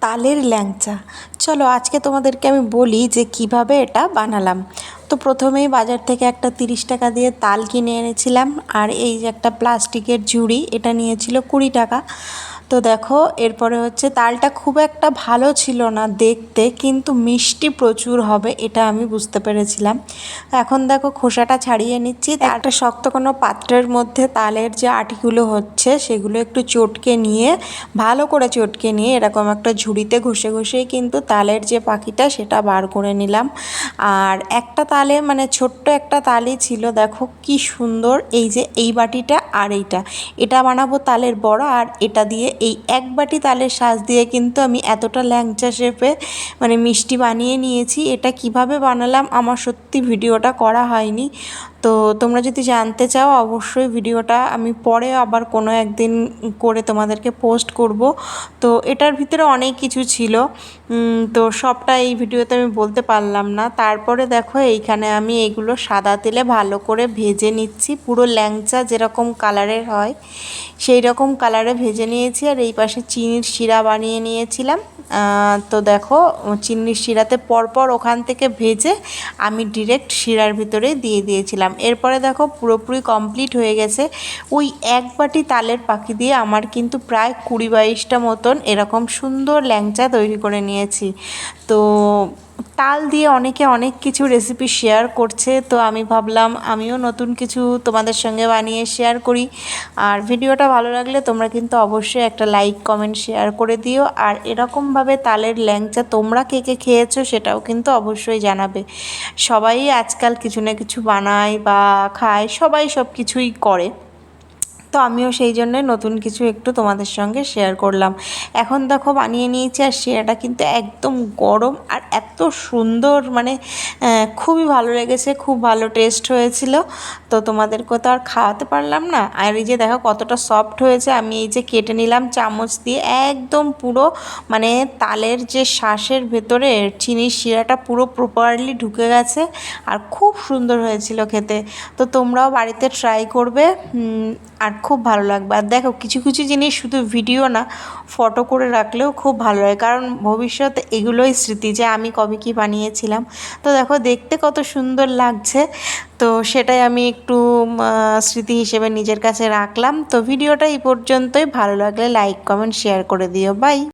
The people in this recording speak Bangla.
তালের ল্যাংচা। চলো, আজকে তোমাদেরকে আমি বলি যে কীভাবে এটা বানালাম। তো প্রথমেই বাজার থেকে একটা তিরিশ টাকা দিয়ে তাল কিনে এনেছিলাম, আর এই যে একটা প্লাস্টিকের ঝুড়ি, এটা নিয়েছিল কুড়ি টাকা। তো দেখো এরপরে হচ্ছে তালটা খুব একটা ভালো ছিল না দেখতে কিন্তু মিষ্টি প্রচুর হবে এটা আমি বুঝতে পেরেছিলাম। এখন দেখো খোসাটা ছাড়িয়ে নিচ্ছি। একটা শক্ত কোনো পাত্রের মধ্যে তালের যে আটিগুলো হচ্ছে সেগুলো একটু চটকে নিয়ে ভালো করে চটকে নিয়ে এরকম একটা ঝুড়িতে ঘষে ঘষেই কিন্তু তালের যে পাখিটা সেটা বার করে নিলাম। আর একটা তালে মানে ছোট্ট একটা তালই ছিল দেখো কি সুন্দর এই যে এই বাটিটা আর এইটা। এটা বানাবো তালের বড়া আর এটা দিয়ে এই এক বাটি তালের শাঁস দিয়ে কিন্তু আমি এতটা ল্যাংচা শেপে মানে মিষ্টি বানিয়ে নিয়েছি। এটা কীভাবে বানালাম? আমার সত্যি ভিডিওটা করা হয়নি। তো তোমরা যদি জানতে চাও, অবশ্যই ভিডিওটা আমি পরে আবার কোনো একদিন করে তোমাদেরকে পোস্ট করব। তো এটার ভিতরে অনেক কিছু ছিল। তো সবটা এই ভিডিওতে আমি বলতে পারলাম না। তারপরে দেখো, এইখানে আমি এগুলো সাদা তেলে ভালো করে ভেজে নিচ্ছি। পুরো ল্যাংচা যেরকম কালারের হয় সেই রকম কালারে ভেজে নিয়েছি। আর এই পাশে চিনির শিরা বানিয়ে নিয়েছিলাম। তো দেখো, চিনির শিরাতে পরপর ওখান থেকে ভেজে আমি ডিরেক্ট শিরার ভিতরে দিয়ে দিয়েছিলাম। এরপরে দেখো পুরোপুরি কমপ্লিট হয়ে গেছে। ওই এক বাটি তালের পাখি দিয়ে আমার কিন্তু প্রায় কুড়ি বাইশটা মতন এরকম সুন্দর ল্যাংচা তৈরি করে নিয়েছি। তো তাল দিয়ে অনেকে অনেক কিছু রেসিপি শেয়ার করছে, তো আমি ভাবলাম আমিও নতুন কিছু তোমাদের সঙ্গে বানিয়ে শেয়ার করি। আর ভিডিওটা ভালো লাগলে তোমরা কিন্তু অবশ্যই একটা লাইক কমেন্ট শেয়ার করে দিও। আর এরকমভাবে তালের ল্যাংচা তোমরা কে কে খেয়েছো সেটাও কিন্তু অবশ্যই জানাবে। সবাই আজকাল কিছু না কিছু বানায় বা খায়, সবাই সব কিছুই করে। তো আমিও সেই জন্য নতুন কিছু একটু তোমাদের সঙ্গে শেয়ার করলাম। এখন দেখো বানিয়ে নিয়েছি আর সেটা কিন্তু একদম গরম আর এত সুন্দর মানে খুবই ভালো লেগেছে, খুব ভালো টেস্ট হয়েছিল। তো তোমাদেরকে তো আর খাওয়াতে পারলাম না। আর এই যে দেখো কতটা সফট হয়েছে, আমি এই যে কেটে নিলাম চামচ দিয়ে একদম পুরো মানে তালের যে শ্বাসের ভেতরে চিনির শিরাটা পুরো প্রপারলি ঢুকে গেছে আর খুব সুন্দর হয়েছিল খেতে। তো তোমরাও বাড়িতে ট্রাই করবে। আর খুব ভালো লাগবে। আর দেখো, কিছু কিছু জিনিস শুধু ভিডিও না ফটো করে রাখলেও খুব ভালো লাগে। কারণ ভবিষ্যতে এগুলোই স্মৃতি যে আমি কবে কী বানিয়েছিলাম। তো দেখো, দেখতে কত সুন্দর লাগছে। তো সেটাই আমি একটু স্মৃতি হিসেবে নিজের কাছে রাখলাম। তো ভিডিওটা এই পর্যন্তই। ভালো লাগলে লাইক কমেন্ট শেয়ার করে দিও। বাই